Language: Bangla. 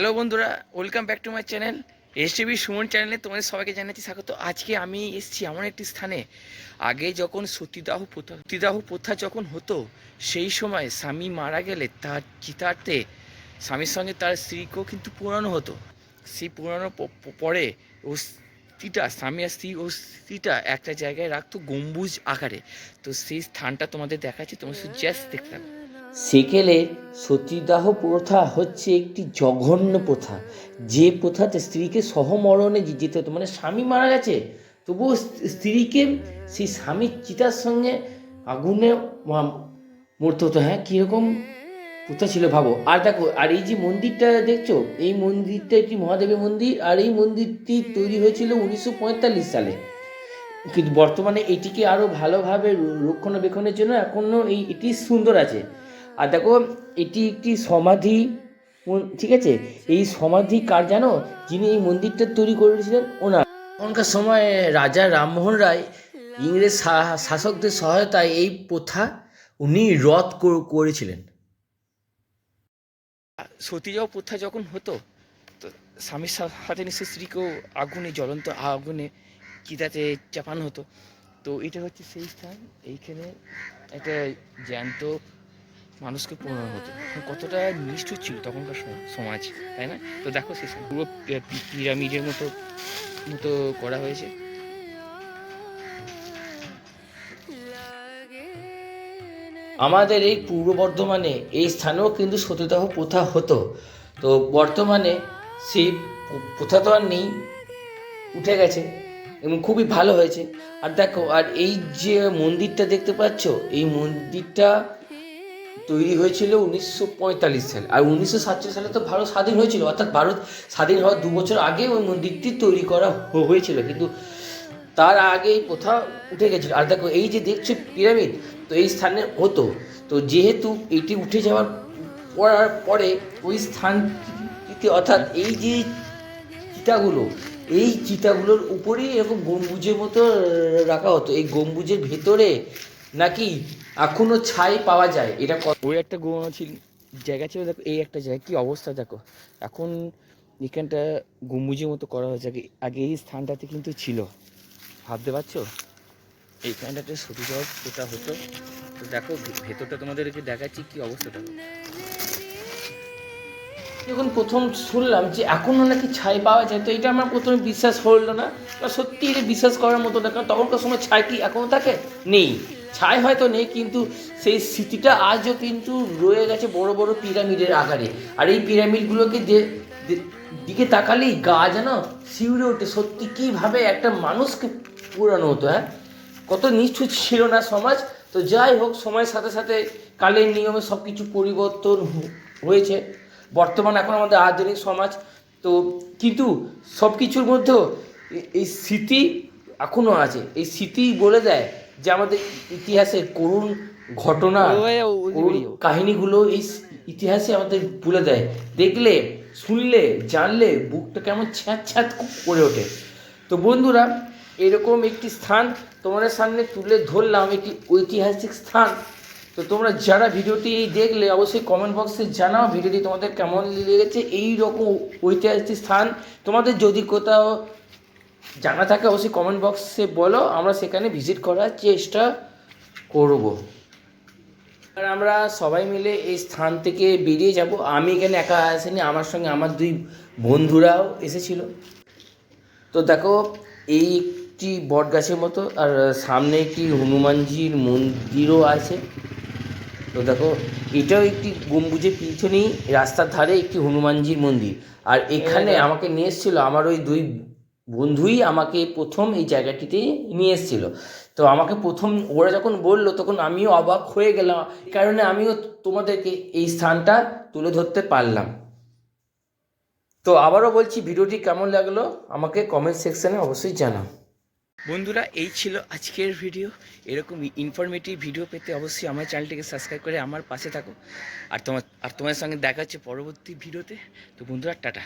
হ্যালো বন্ধুরা, welcome back to my channel S TV Suman চ্যানেলে তোমাদের সবাইকে জানাচ্ছি স্বাগত। আজকে আমি এসেছি এমন একটি স্থানে। আগে যখন সতীদাহ প্রথা সতীদাহ প্রথা যখন হতো, সেই সময় স্বামী মারা গেলে তার চিতার্থে স্বামীর সঙ্গে তার স্ত্রীকেও কিন্তু পুরানো হতো। সেই পুরানো পরে স্ত্রীটা, স্বামী আর স্ত্রী স্ত্রীটা একটা জায়গায় রাখতো গম্বুজ আকারে। তো সেই স্থানটা তোমাদের দেখাচ্ছি তোমার শুধু জাস্ট দেখতে সেকেলের সতীদাহ প্রথা হচ্ছে একটি জঘন্য প্রথা। যে প্রথাতে স্ত্রীকে সহমরণে যেতে হতো মানে স্বামী মারা গেছে, তবুও স্ত্রীকে সেই স্বামীর চিতার সঙ্গে আগুনে মরতে হতো। হ্যাঁ কীরকম প্রথা ছিল ভাবো। আর দেখো, আর এই যে মন্দিরটা দেখছ, এই মন্দিরটা একটি মহাদেবের মন্দির, আর এই মন্দিরটি তৈরি হয়েছিল উনিশশো পঁয়তাল্লিশ সালে। কিন্তু বর্তমানে এটিকে আরও ভালোভাবে রক্ষণাবেক্ষণের জন্য এখনও এই, এটি সুন্দর আছে। আর দেখো, এটি একটি সমাধি ঠিক আছে? এই সমাধি কার জানো? যিনি এই মন্দিরটা তৈরি করেছিলেন ওনার। তখনকার সময় রাজা রামমোহন রায়, ইংরেজ শাসকদের সহায়তায় এই প্রথা উনি রদ কর- করেছিলেন। সতীদাহ প্রথা যখন হতো, তো স্বামীর সাথে নিশ্চয় স্ত্রীকেও আগুনে, জ্বলন্ত আগুনে চিতাতে চাপানো হতো। তো এটা হচ্ছে সেই স্থান। এইখানে একটা জ্যান্ত মানুষকে পোড়ানো হতো। কতটা নিষ্ঠুর ছিল তখনকার সমাজ, তাই না? তো দেখো সে পুরো পিরামিডের মতো মতো করা হয়েছে। আমাদের এই পূর্ব বর্ধমানে এই স্থানেও কিন্তু সতীদাহ প্রথা হতো। তো বর্তমানে সেই প্রথা তো আর নেই, উঠে গেছে এবং খুবই ভালো হয়েছে। আর দেখো, আর এই যে মন্দিরটা দেখতে পাচ্ছ, এই মন্দিরটা তৈরি হয়েছিল উনিশশো পঁয়তাল্লিশ সালে। আর উনিশশো সাতচল্লিশ সালে তো ভারত স্বাধীন হয়েছিল। অর্থাৎ ভারত স্বাধীন হওয়ার দু বছর আগে ওই মন্দিরটি তৈরি করা হয়েছিল। কিন্তু তার আগে এই প্রথা উঠে গেছিল। আর দেখো, এই যে দেখছ পিরামিড, তো এই স্থানে হতো। তো যেহেতু এটি উঠে যাওয়ার পড়ার পরে ওই স্থানটিতে, অর্থাৎ এই যে চিতাগুলো, এই চিতাগুলোর উপরেই এরকম গম্বুজের মতো রাখা হতো। এই গম্বুজের ভেতরে নাকি এখনও ছাই পাওয়া যায়? এটা ওই একটা গো ছিল জায়গা ছিল দেখো এই একটা জায়গা কি অবস্থা দেখো। এখন এখানটা গম্বুজের মতো করা হয়েছে আগে এই স্থানটাতে কিন্তু ছিল। ভাবতে পারছ? এইখানটাতে সতী জল হতো। তো দেখো ভেতরটা তোমাদেরকে দেখাচ্ছি কি অবস্থাটা যখন প্রথম শুনলাম যে এখনও নাকি ছাই পাওয়া যায় তো এটা আমার প্রথমে বিশ্বাস হলো না। বা সত্যি এটা বিশ্বাস করার মতো না কারণ তখনকার সময় ছাই কি এখনও থাকে? নেই। ছাই হয়তো নেই, কিন্তু সেই স্মৃতিটা আজও কিন্তু রয়ে গেছে বড় বড় পিরামিডের আকারে। আর এই পিরামিডগুলোকে যে- দিকে তাকালেই গা যেন শিউরে ওঠে। সত্যি কীভাবে একটা মানুষকে পুরানো হতো হ্যাঁ? কত নিষ্ঠুর ছিল না সমাজ। তো যাই হোক, সময়ের সাথে সাথে কালের নিয়মে সব কিছু পরিবর্তন হয়েছে। বর্তমান এখন আমাদের আধুনিক সমাজ। তো কিন্তু সব কিছুর মধ্যেও এই স্মৃতি এখনও আছে। এই স্মৃতি বলে দেয় যে আমাদের ইতিহাসের করুণ ঘটনা করুণ কাহিনীগুলো এই ইতিহাসে আমাদের বলে দেয়। দেখলে শুনলে জানলে বুকটা কেমন ছ্যাঁত ছ্যাঁত করে ওঠে। তো বন্ধুরা এরকম একটি স্থান তোমাদের সামনে তুলে ধরলাম একটি ঐতিহাসিক স্থান। তো তোমরা যারা ভিডিওটি এই দেখলে অবশ্যই কমেন্ট বক্সে জানাও ভিডিওটি তোমাদের কেমন লেগেছে। এই রকম ঐতিহাসিক স্থান তোমাদের যদি কোথাও জানা থাকে অবশ্যই কমেন্ট বক্সে বলো আমরা সেখানে ভিজিট করার চেষ্টা করব। আর আমরা সবাই মিলে এই স্থান থেকে বেরিয়ে যাব। আমি এখানে একা আসিনি আমার সঙ্গে আমার দুই বন্ধুরাও এসেছিল। তো দেখো এই একটি বট গাছের মতো আর সামনে একটি হনুমানজির মন্দিরও আছে। তো দেখো এটাও একটি গম্বুজের পিছনেই রাস্তার ধারে একটি হনুমানজির মন্দির। আর এখানে আমাকে নিয়ে এসেছিল আমার ওই দুই বন্ধুই আমাকে প্রথম এই জায়গাটিতে নিয়ে এসেছিল। তো আমাকে প্রথম ওরা যখন বলল, তখন আমিও অবাক হয়ে গেলাম। কারণে আমিও তোমাদেরকে এই স্থানটা তুলে ধরতে পারলাম। তো আবারও বলছি, ভিডিওটি কেমন লাগল আমাকে কমেন্ট সেকশানে অবশ্যই জানাও। বন্ধুরা, এই ছিল আজকের ভিডিও এরকম ইনফরমেটিভ ভিডিও পেতে অবশ্যই আমার চ্যানেলটিকে সাবস্ক্রাইব করে আমার পাশে থাকো। আর তোমার আর তোমার সঙ্গে দেখা হচ্ছে পরবর্তী ভিডিওতে তো বন্ধুরা, টাটা।